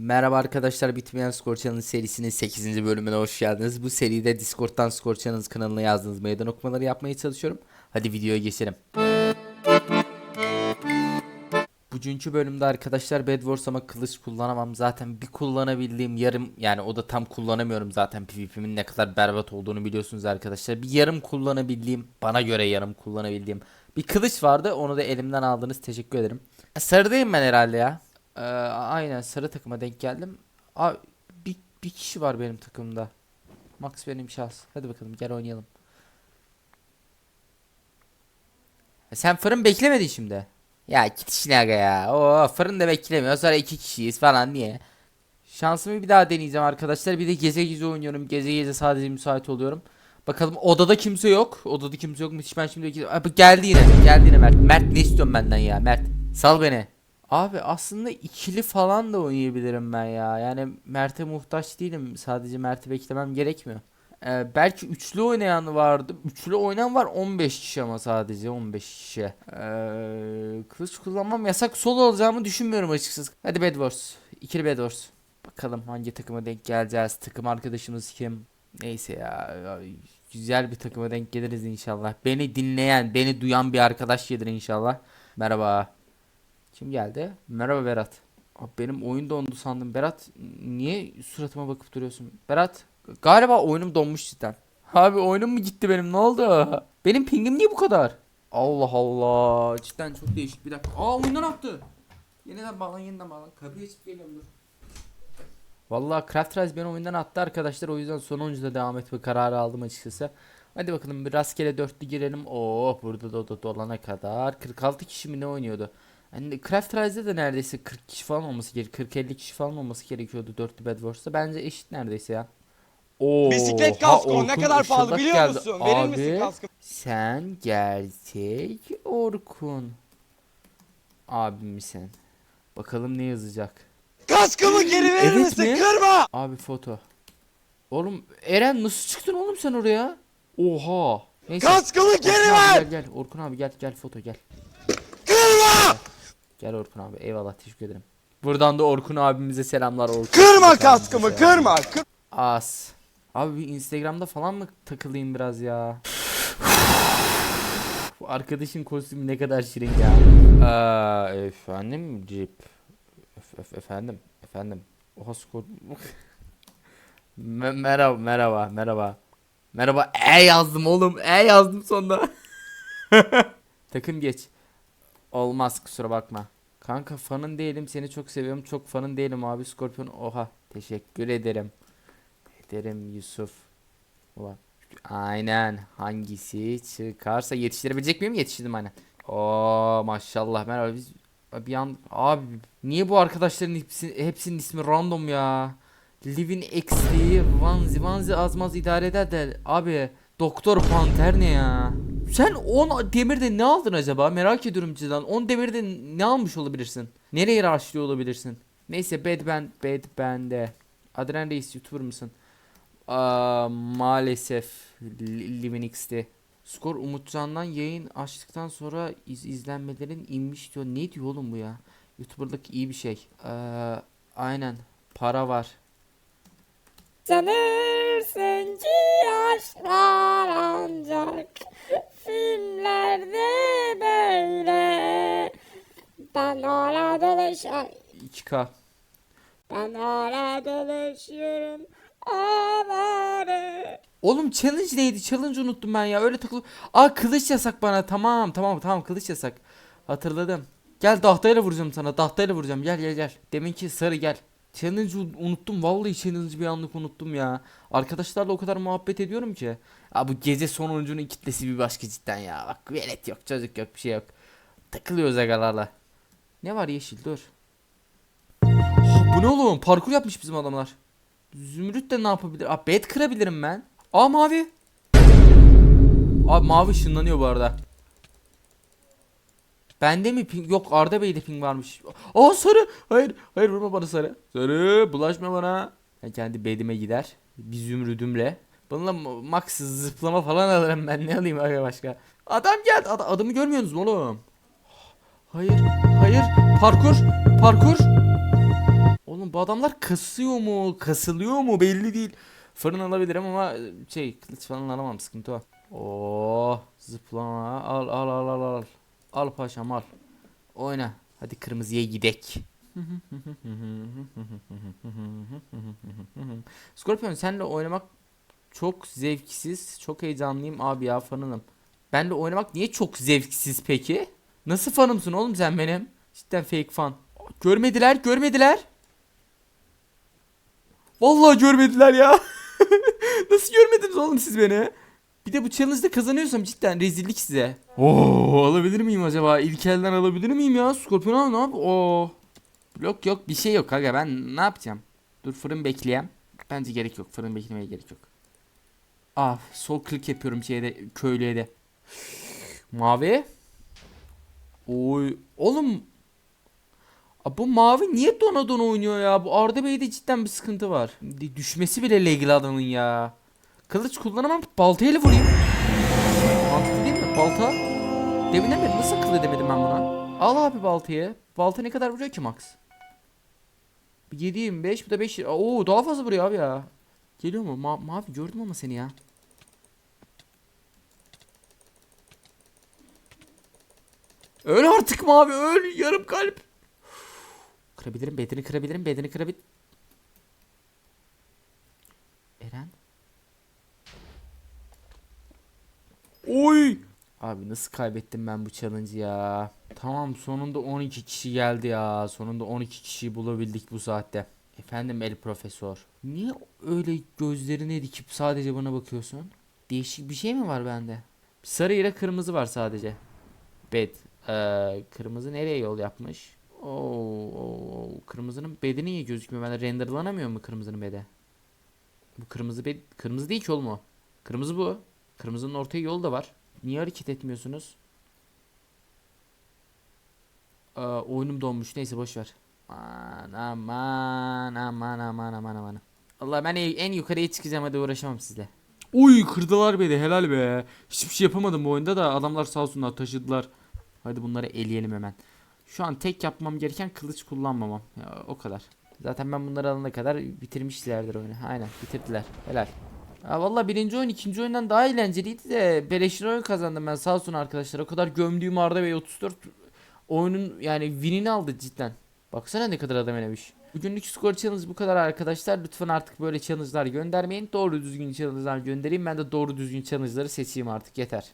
Merhaba arkadaşlar Bitmeyen Skor Challenge serisinin 8. bölümüne hoş geldiniz. Bu seride Discord'dan Skor Challenge kanalına yazdığınız meydan okumaları yapmaya çalışıyorum. Hadi videoya geçelim. Bugünkü bölümde arkadaşlar Bed Wars ama kılıç kullanamam. Zaten bir kullanabildiğim yarım yani o da tam kullanamıyorum zaten PvP'min ne kadar berbat olduğunu biliyorsunuz arkadaşlar. Bir yarım kullanabildiğim bana göre yarım kullanabildiğim bir kılıç vardı. Onu da elimden aldınız. Teşekkür ederim. Sarıdayım ben herhalde ya. Ee, aynen sarı takıma denk geldim. Abi bir, bir kişi var benim takımda. Max benim şahs. Hadi bakalım gel oynayalım. Ha, Sen fırın beklemedin şimdi. Ya git işine aga ya. Oo fırın da beklemiyor. Sonra iki kişiyiz falan niye? Şansımı bir daha deneyeceğim arkadaşlar. Bir de gece gece oynuyorum. Gece gece sadece müsait oluyorum. Bakalım odada kimse yok. Odada kimse yok mu? Hiç ben şimdi Abi geldi yine. Geldi yine Mert. Mert ne istiyorsun benden ya? Mert sal beni. Abi aslında ikili falan da oynayabilirim ben ya. Yani Mert'e muhtaç değilim. Sadece Mert'i beklemem gerekmiyor. Ee, belki üçlü oynayan vardı. Üçlü oynayan var 15 kişi ama sadece 15 kişi. Ee, kılıç kullanmam yasak solo olacağımı düşünmüyorum açıkçası. Hadi Bed Wars. İkili Bed Wars. Bakalım hangi takıma denk geleceğiz. Takım arkadaşımız kim? Neyse ya, Güzel bir takıma denk geliriz inşallah. Beni dinleyen, beni duyan bir arkadaş gelir inşallah. Merhaba. Kim geldi? Merhaba Berat. Abi benim oyun dondu sandım. Berat niye suratıma bakıp duruyorsun? Berat galiba oyunum donmuş cidden. Abi oyunum mu gitti benim ne oldu? Benim pingim niye bu kadar? Allah Allah. Cidden çok değişik bir dakika. Aa oyundan attı. Yeniden bağlan yeniden bağlan. Kapıyı açıp geliyorum dur. Vallahi Craft Rise beni oyundan attı arkadaşlar. O yüzden sonuncuda devam etme kararı aldım açıkçası. Hadi bakalım bir rastgele dörtlü girelim. Oo burada da, da dolana kadar 46 kişi mi ne oynuyordu? Yani Craft Rise'de de neredeyse 40 kişi falan olması gerekiyor. 40-50 kişi falan olması gerekiyordu dörtlü Bed Wars'ta. Bence eşit neredeyse ya. Oo, Bisiklet ha, kasko ne Orkun kadar pahalı Işıldak biliyor geldi. musun? Verir Abi, misin kaskı? Sen gerçek Orkun. Abi misin? Bakalım ne yazacak. Kaskımı geri verir Evet misin? mi? Kırma! Abi foto. Oğlum Eren nasıl çıktın oğlum sen oraya? Oha. Neyse. Kaskımı geri Orkun abi ver! gel gel. Orkun abi gel gel foto gel. Gel Orkun abi eyvallah teşekkür ederim. Buradan da Orkun abimize selamlar Orkun. Kırma kaskımı kırma! Kır As. Abi bir Instagram'da falan mı takılayım biraz ya? Bu arkadaşın kostümü ne kadar şirin ya. Aa, efendim Cip. Ef- ef- efendim. Efendim. Oha skor. Me- merhaba merhaba merhaba. Merhaba. E yazdım oğlum. E yazdım sonunda. Takım geç. Olmaz kusura bakma. Kanka fanın değilim seni çok seviyorum. Çok fanın değilim abi Scorpion. Oha teşekkür ederim. Ederim Yusuf. Ulan. Aynen. Hangisi çıkarsa yetiştirebilecek miyim? Yetiştirdim aynen. Oo maşallah. Merhaba biz bir an abi niye bu arkadaşların hepsi, hepsinin ismi random ya? Livin XD Vanzi Vanzi azmaz idare eder de abi Doktor Panter ne ya sen 10 demirde ne aldın acaba? Merak ediyorum cidden. 10 demirde ne almış olabilirsin? Nereye raşlıyor olabilirsin? Neyse Bad Band'e. Adren Reis YouTuber mısın? Aa, maalesef Li- Livin X'te. Skor Umutcan'dan yayın açtıktan sonra iz izlenmelerin inmiş diyor. Ne diyor oğlum bu ya? YouTuber'lık iyi bir şey. Ee, aynen. Para var. Sanırsın ki aşklar ancak filmlerde böyle. Ben hala dolaşıyorum. 2K. Ben hala dolaşıyorum. Avare. Oğlum challenge neydi? Challenge unuttum ben ya. Öyle takılıp. Aa kılıç yasak bana. Tamam tamam tamam kılıç yasak. Hatırladım. Gel tahtayla vuracağım sana. Tahtayla vuracağım. Gel gel gel. Deminki sarı gel. Challenge'ı unuttum. Vallahi challenge'ı bir anlık unuttum ya. Arkadaşlarla o kadar muhabbet ediyorum ki. Ya bu gece sonuncunun kitlesi bir başka cidden ya. Bak velet yok, çocuk yok, bir şey yok. Takılıyoruz agalarla. Ne var yeşil dur. Ah, bu ne oğlum? Parkur yapmış bizim adamlar. Zümrüt de ne yapabilir? Aa bed kırabilirim ben. Aa mavi. Abi mavi ışınlanıyor bu arada. Bende mi ping? Yok Arda Bey'de ping varmış. Aa sarı. Hayır. Hayır vurma bana sarı. Sarı bulaşma bana. Ben kendi bedime gider. Bir zümrüdümle. Bununla ma- max zıplama falan alırım ben. Ne alayım abi başka? Adam geldi. Ad- adamı görmüyorsunuz mu oğlum? Hayır. Hayır. Parkur. Parkur. Oğlum bu adamlar kasıyor mu? Kasılıyor mu? Belli değil. Fırın alabilirim ama şey kılıç falan alamam sıkıntı o. Oo, zıplama. Al al al al al. Al paşam al. Oyna. Hadi kırmızıya gidek. Scorpion senle oynamak çok zevksiz. Çok heyecanlıyım abi ya fanınım. Benle oynamak niye çok zevksiz peki? Nasıl fanımsın oğlum sen benim? Cidden fake fan. Görmediler, görmediler. Vallahi görmediler ya. Nasıl görmediniz oğlum siz beni? Bir de bu challenge'da kazanıyorsam cidden rezillik size. Oo, alabilir miyim acaba? İlk elden alabilir miyim ya? Scorpion al ne yap? Oo. Yok yok bir şey yok aga ben ne yapacağım? Dur fırın bekleyeyim. Bence gerek yok. Fırın beklemeye gerek yok. Ah sol klik yapıyorum şeyde köylüye de. Mavi. Oy. Oğlum. Aa, bu mavi niye dona dona oynuyor ya? Bu Arda Bey'de cidden bir sıkıntı var. Düşmesi bile legal adamın ya. Kılıç kullanamam. Baltayla vurayım. Mantıklı değil mi? Balta. Deminden beri nasıl akıl edemedim ben buna? Al abi baltayı. Balta ne kadar vuruyor ki max? Bir 7.25 bu da 5. Oo daha fazla vuruyor abi ya. Geliyor mu? Ma- mavi gördüm ama seni ya. Öl artık mavi öl. Yarım kalp. Kırabilirim bedeni kırabilirim bedeni kırabilirim. Eren. Oy. Abi nasıl kaybettim ben bu challenge'ı ya. Tamam sonunda 12 kişi geldi ya. Sonunda 12 kişiyi bulabildik bu saatte. Efendim el profesör. Niye öyle gözlerini dikip sadece bana bakıyorsun? Değişik bir şey mi var bende? Sarı ile kırmızı var sadece. Bed. Ee, kırmızı nereye yol yapmış? Oo, oo. kırmızının bedi niye gözükmüyor? Bende renderlanamıyor mu kırmızının bedi? Bu kırmızı bed kırmızı değil ki oğlum o. Kırmızı bu. Kırmızının ortaya yolu da var. Niye hareket etmiyorsunuz? Aa, oyunum donmuş. Neyse boş ver. Aman aman aman aman aman aman. Allah ben en en yukarıya çıkacağım hadi uğraşamam sizle. Uy kırdılar beni helal be. Hiçbir şey yapamadım bu oyunda da adamlar sağ olsunlar taşıdılar. Hadi bunları eleyelim hemen. Şu an tek yapmam gereken kılıç kullanmamam. Ya, o kadar. Zaten ben bunları alana kadar bitirmişlerdir oyunu. Aynen bitirdiler. Helal. Ha valla birinci oyun ikinci oyundan daha eğlenceliydi de beleşin oyun kazandım ben sağ olsun arkadaşlar. O kadar gömdüğüm Arda Bey 34 oyunun yani winini aldı cidden. Baksana ne kadar adam elemiş. Bugünlük skor challenge bu kadar arkadaşlar. Lütfen artık böyle challenge'lar göndermeyin. Doğru düzgün challenge'lar göndereyim. Ben de doğru düzgün challenge'ları seçeyim artık yeter.